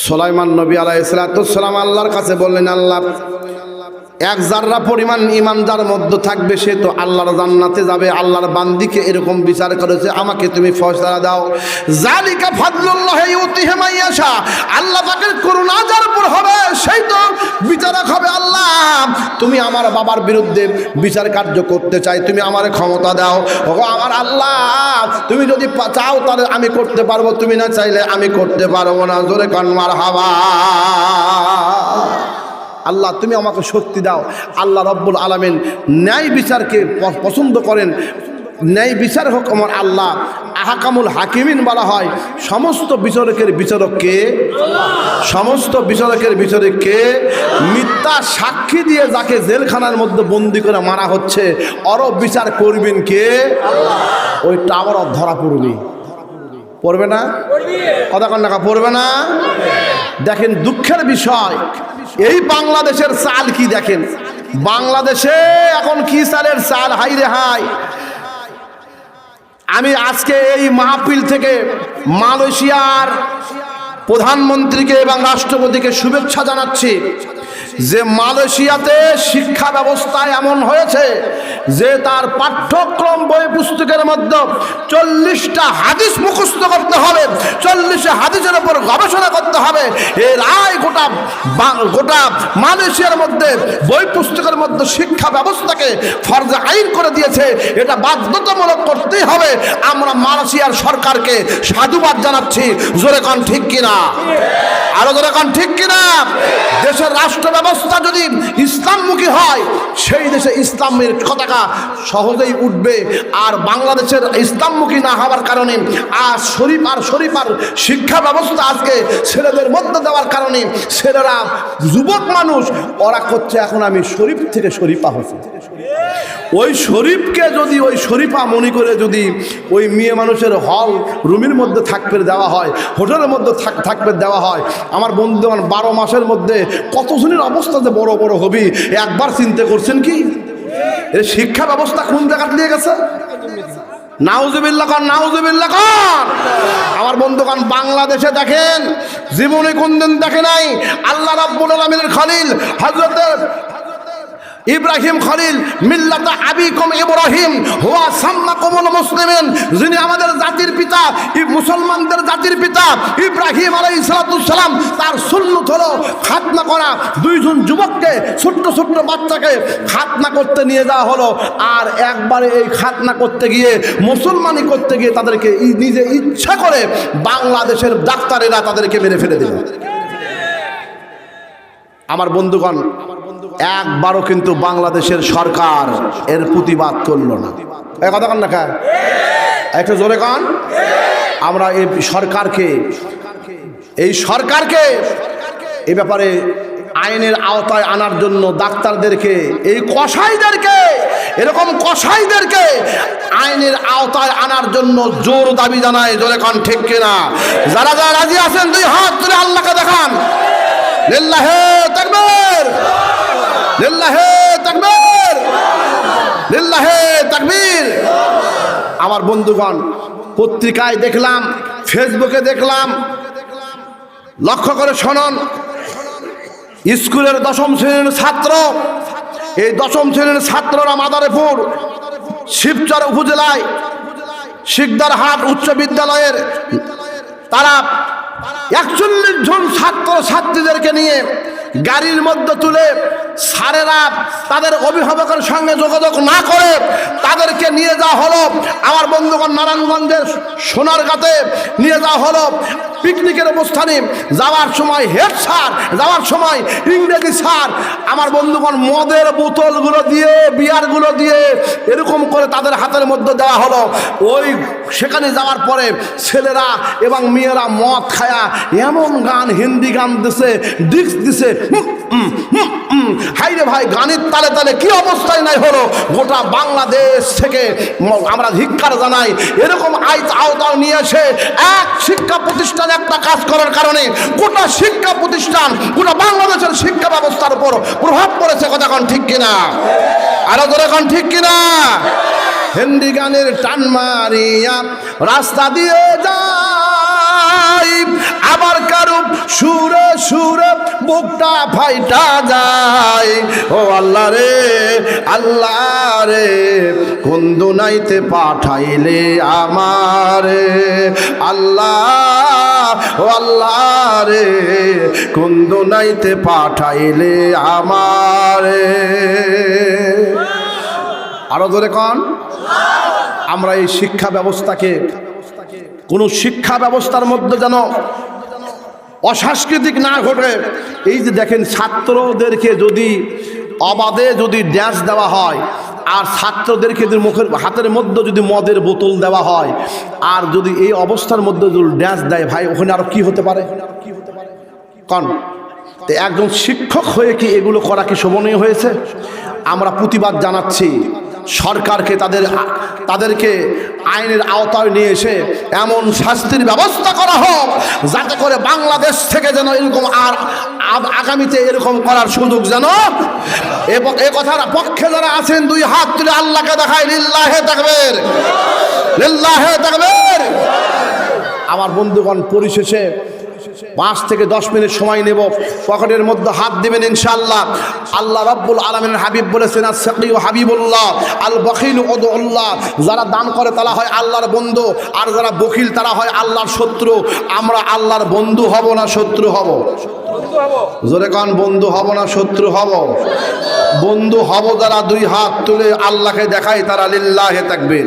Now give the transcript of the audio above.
সোলাইমান নবী আলাইসালাম আল্লাহর কাছে বললেন, আল্লাহ, এক জাররা পরিমাণ ইমান যার মধ্যে থাকবে সে তো আল্লাহর জান্নাতে যাবে, আল্লাহর বান্দিকে এরকম বিচার করেছে, আমাকে তুমি ফয়সালা দাও। জালিকা ফাদলুল্লাহ ইউতিহি মাইয়াশা আল্লাহ পাকের করুণা যার উপর হবে, সেই তো বিচারক হবে আল্লাহ। তুমি আমার বাবার বিরুদ্ধে বিচার কার্য করতে চাই, তুমি আমার ক্ষমতা দাও। আমার আল্লাহ তুমি যদি চাও তাহলে আমি করতে পারব, তুমি না চাইলে আমি করতে পারব না। জোরে কনমার হাওয়া আল্লাহ, তুমি আমাকে শক্তি দাও। আল্লাহ রব্বুল আলমিন ন্যায় বিচারকে পছন্দ করেন। ন্যায় বিচার হোক আমার আল্লাহ। আহাকামুল হাকিমিন বলা হয়। সমস্ত বিচারকের বিচারককে সমস্ত বিচারকের বিচারককে মিথ্যা সাক্ষী দিয়ে যাকে জেলখানার মধ্যে বন্দি করে মারা হচ্ছে, অরব বিচার করবেন কে? ওই টাওয়ার ধরা পড়বে পড়বে না? কথা কন্যা পড়বে না? দেখেন দুঃখের বিষয়, এই বাংলাদেশের চাল কি দেখেন? বাংলাদেশে এখন কি চালের চাল? হাই রে হাই। আমি আজকে এই মাহফিল থেকে মালয়েশিয়ার প্রধানমন্ত্রীকে এবং রাষ্ট্রপতিকে শুভেচ্ছা জানাচ্ছি যে মালয়েশিয়াতে শিক্ষা ব্যবস্থায় এমন হয়েছে যে তার পাঠ্যক্রম, বই পুস্তকের মধ্যে চল্লিশটা হাদিস মুখস্থ করতে হবে চল্লিশটা হাদিসের ওপর গবেষণা করতে হবে। এর রায় গোটা গোটা মালয়েশিয়ার মধ্যে, বই পুস্তকের মধ্যে শিক্ষা ব্যবস্থাকে ফরজে আইন করে দিয়েছে। এটা বাধ্যতামূলক করতেই হবে। আমরা মালয়েশিয়ার সরকারকে সাধুবাদ জানাচ্ছি। জোরে কন ঠিক কিনা? আরও জোরে কন ঠিক কিনা? দেশের রাষ্ট্র ব্যবস্থা যদি ইসলামমুখী হয়, সেই দেশে ইসলামের পতাকা সহজেই উঠবে। আর বাংলাদেশের ইসলামমুখী না হওয়ার কারণে, আর শরীফ আর শরীফ আর শিক্ষা ব্যবস্থা আজকে ছেলেদের মধ্যে দেওয়ার কারণে, ছেলেরা যুবক মানুষ, ওরা করছে এখন আমি শরীফ থেকে শরীফা হচ্ছি ওই শরীফকে যদি ওই শরীফা মনে করে যদি ওই মেয়ে মানুষের হল রুমের মধ্যে থাকবে দেওয়া হয়, হোটেলের মধ্যে থাক- থাকবে দেওয়া হয়। আমার বন্ধু আমার বারো মাসের মধ্যে কত জনের অবস্থা যে বড় বড় হবি, একবার চিন্তা করছেন কি? এই শিক্ষা ব্যবস্থা কোন জায়গাতে নিয়ে গেছে? নাউজুবিল্লা কন আমার বন্ধুগণ বাংলাদেশে দেখেন, জীবনে কোনদিন দেখে নাই, আল্লাহ রাব্বুল আলামিনের খলিল হযরতের ইব্রাহিম খলিল, মিল্লাতা আবিকুম ইব্রাহিম, হুয়া সাম্মাকুমুল মুসলিমিন, যিনি আমাদের জাতির পিতা মুসলমানদের জাতির পিতা, ইব্রাহিম আলাই সালাম, তার সুন্নত হলো খাতনা করা। দুইজন যুবককে ছোট্ট ছোট্ট বাচ্চাকে খাতনা করতে নিয়ে যাওয়া হলো। আর একবারে এই খাতনা করতে গিয়ে, মুসলমানি করতে গিয়ে তাদেরকে নিজে ইচ্ছা করে বাংলাদেশের ডাক্তারেরা তাদেরকে মেরে ফেলে দিল। আমার বন্ধুগণ একবারও কিন্তু বাংলাদেশের সরকার এর প্রতিবাদ করল না। এ কথা কান না কা? একটু জোরে কান। আমরা এই সরকারকে এই সরকারকে এ ব্যাপারে আইনের আওতায় আনার জন্য ডাক্তারদেরকে, এই কসাইদেরকে, এরকম কসাইদেরকে আইনের আওতায় আনার জন্য জোর দাবি জানায়। জোরে কন, ঠিক কিনা? যারা যারা রাজি আছেন, দুই হাত তুলে আল্লাহকে দেখান। লিল্লাহে আমার বন্ধুগণ, পত্রিকায় দেখলাম, ফেসবুকে দেখলাম, লক্ষ্য করে শোনন, স্কুলের দশম শ্রেণির ছাত্র, এই দশম শ্রেণির ছাত্ররা মাদারীপুর শিবচর উপজেলায়, শিকদারহাট উচ্চ বিদ্যালয়ের, তারা একচল্লিশ জন ছাত্র ছাত্রীদেরকে নিয়ে গাড়ির মধ্যে তুলে স্যারেরা তাদের অভিভাবকের সঙ্গে যোগাযোগ না করে তাদেরকে নিয়ে যাওয়া হলো। আমার বন্ধুগণ নারায়ণগঞ্জের সোনারগাতে নিয়ে যাওয়া হলো। পিকনিকের অবস্থানে যাওয়ার সময় হেড স্যার, যাওয়ার সময় ইংরেজি স্যার, আমার বন্ধুগণ মদের বোতলগুলো দিয়ে, বিয়ারগুলো দিয়ে এরকম করে তাদের হাতের মধ্যে দেওয়া হলো। ওই সেখানে যাওয়ার পরে ছেলেরা এবং মেয়েরা মদ খায়া এমন গান, হিন্দি গান দিছে ডিক্স দিছে হুম, হুম, হুম, হুম। হাই রে ভাই গানের তালে তালে কি অবস্থায় নাই হলো? গোটা বাংলাদেশ থেকে আমরা ধিক্কার জানাই। এরকম আইত আওতাও নিয়ে এসে এক শিক্ষা প্রতিষ্ঠান একটা কাজ করার কারণে গোটা শিক্ষা প্রতিষ্ঠান গোটা বাংলাদেশের শিক্ষা ব্যবস্থার উপর প্রভাব পড়েছে কথা কোন ঠিক কিনা? আরও ধরে কোন ঠিক কিনা? হিন্দি গানের টান মারিয়া রাস্তা দিয়ে যায় আবার কারু সুরে সুরে বুকটা ফাইটা যায়। ও আল্লাহ রে আল্লাহ রে, কোন দুনাইতে পাঠাইলে আমারে? আল্লাহ, ও আল্লাহ রে, কোন দুনাইতে পাঠাইলে আমারে? আরও ধরে কন। আমরা এই শিক্ষা ব্যবস্থাকে, কোনো শিক্ষা ব্যবস্থার মধ্যে যেন অসাংস্কৃতিক না ঘটে। এই যে দেখেন ছাত্রদেরকে যদি অবাধে যদি ড্যান্স দেওয়া হয়, আর ছাত্রদেরকে যদি মুখের হাতের মধ্যে যদি মদের বোতল দেওয়া হয়, আর যদি এই অবস্থার মধ্যে যদি ড্যান্স দেয়, ভাই, ওখানে আরও কি হতে পারে? কন, তো একজন শিক্ষক হয়ে কি এগুলো করা কি শোভনীয় হয়েছে? আমরা প্রতিবাদ জানাচ্ছি। সরকারকে তাদের তাদেরকে আইনের আওতায় নিয়ে এসে এমন শাস্তির ব্যবস্থা করা হোক, যাতে করে বাংলাদেশ থেকে যেন এরকম আর আগামীতে এরকম করার সুযোগ যেন এবং এ কথার পক্ষে যারা আছেন, দুই হাত তুলে আল্লাহকে দেখায়, লিল্লাহে থাকবেন লিল্লাহে থাকবেন আমার বন্ধুগণ, পরিশেষে পাঁচ থেকে দশ মিনিট সময় নেব। পকেটের মধ্যে হাত দিবেন ইনশাল্লাহ আল্লাহ রব্বুল আলমিনের হাবিব বলেছেন হাবিবুল্লাহ আল বখিল উল্লাহ যারা দান করে তারা হয় আল্লাহর বন্ধু, আর যারা বকিল তারা হয় আল্লাহর শত্রু। আমরা আল্লাহর বন্ধু হব না শত্রু হব? জোরে কান, বন্ধু হব না শত্রু হব? বন্ধু হব যারা দুই হাত তুলে আল্লাহকে দেখায়, তারা লিল্লাহে থাকবে